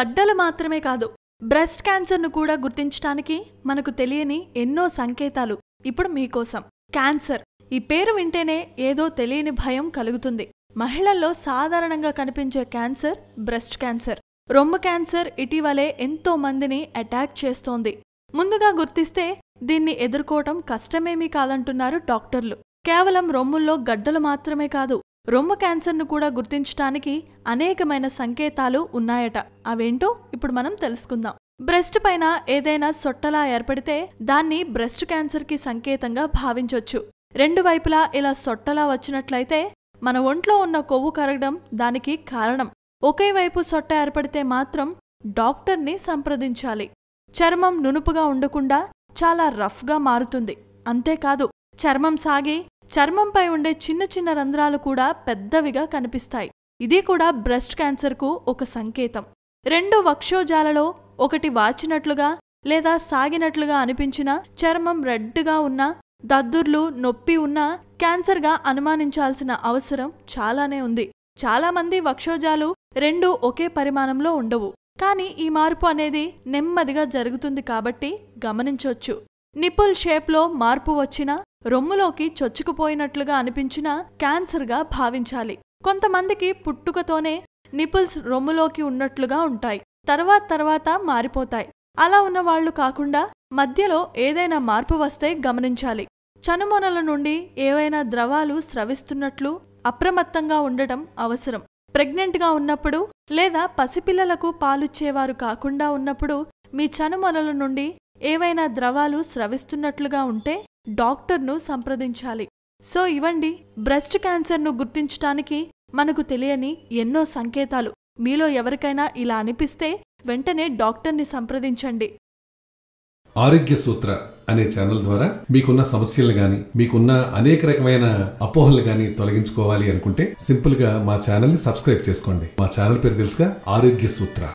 గడ్డలు మాత్రమే కాదు బ్రెస్ట్ క్యాన్సర్ను కూడా గుర్తించడానికి మనకు తెలియని ఎన్నో సంకేతాలు ఇప్పుడు మీకోసం క్యాన్సర్ ఈ పేరు వింటేనే ఏదో తెలియని భయం కలుగుతుంది. మహిళల్లో సాధారణంగా కనిపించే క్యాన్సర్ బ్రెస్ట్ క్యాన్సర్. రొమ్ము క్యాన్సర్ ఇటీవలే ఎంతో మందిని అటాక్ చేస్తోంది. ముందుగా గుర్తిస్తే దీన్ని ఎదుర్కోవటం కష్టమేమీ కాదంటున్నారు డాక్టర్లు. కేవలం రొమ్ముల్లో గడ్డలు మాత్రమే కాదు రొమ్ము క్యాన్సర్ను కూడా గుర్తించటానికి అనేకమైన సంకేతాలు ఉన్నాయట. అవేంటో ఇప్పుడు మనం తెలుసుకుందాం. బ్రెస్ట్ పైన ఏదైనా సొట్టలా ఏర్పడితే దాన్ని బ్రెస్ట్ క్యాన్సర్కి సంకేతంగా భావించొచ్చు. రెండు వైపులా ఇలా సొట్టలా వచ్చినట్లయితే మన ఒంట్లో ఉన్న కొవ్వు కరగడం దానికి కారణం. ఒకే వైపు సొట్ట ఏర్పడితే మాత్రం డాక్టర్ని సంప్రదించాలి. చర్మం నునుపుగా ఉండకుండా చాలా రఫ్గా మారుతుంది. అంతేకాదు చర్మం సాగి చర్మంపై ఉండే చిన్న చిన్న రంధ్రాలు కూడా పెద్దవిగా కనిపిస్తాయి. ఇది కూడా బ్రెస్ట్ క్యాన్సర్కు ఒక సంకేతం. రెండు వక్షోజాలలో ఒకటి వాచినట్లుగా లేదా సాగినట్లుగా అనిపించినా చర్మం రెడ్డుగా ఉన్నా దద్దుర్లు నొప్పి ఉన్నా క్యాన్సర్గా అనుమానించాల్సిన అవసరం చాలానే ఉంది. చాలామంది వక్షోజాలు రెండు ఒకే పరిమాణంలో ఉండవు. కానీ ఈ మార్పు అనేది నెమ్మదిగా జరుగుతుంది కాబట్టి గమనించొచ్చు. నిపుల్ షేప్లో మార్పు వచ్చినా రొమ్ములోకి చొచ్చుకుపోయినట్లుగా అనిపించినా క్యాన్సర్గా భావించాలి. కొంతమందికి పుట్టుకతోనే నిపుల్స్ రొమ్ములోకి ఉన్నట్లుగా ఉంటాయి. తర్వాత తర్వాత మారిపోతాయి. అలా ఉన్నవాళ్ళు కాకుండా మధ్యలో ఏదైనా మార్పు వస్తే గమనించాలి. చనుమొనల నుండి ఏవైనా ద్రవాలు స్రవిస్తున్నట్లు అప్రమత్తంగా ఉండటం అవసరం. ప్రెగ్నెంట్గా ఉన్నప్పుడు లేదా పసిపిల్లలకు పాలుచ్చేవారు కాకుండా ఉన్నప్పుడు మీ చనుమొనల నుండి ఏవైనా ద్రవాలు స్రవిస్తున్నట్లుగా ఉంటే డాక్టర్ను సంప్రదించాలి. సో ఇవండి బ్రెస్ట్ క్యాన్సర్ను గుర్తించటానికి మనకు తెలియని ఎన్నో సంకేతాలు. మీలో ఎవరికైనా ఇలా అనిపిస్తే వెంటనే డాక్టర్ని సంప్రదించండి. ఆరోగ్య సూత్ర అనే ఛానల్ ద్వారా మీకున్న సమస్యలు గాని మీకున్న అనేక రకమైన అపోహలు గాని తొలగించుకోవాలి అనుకుంటే సింపుల్గా మా ఛానల్ని సబ్స్క్రైబ్ చేసుకోండి. మా ఛానల్ పేరు తెలుసుగా ఆరోగ్య సూత్ర.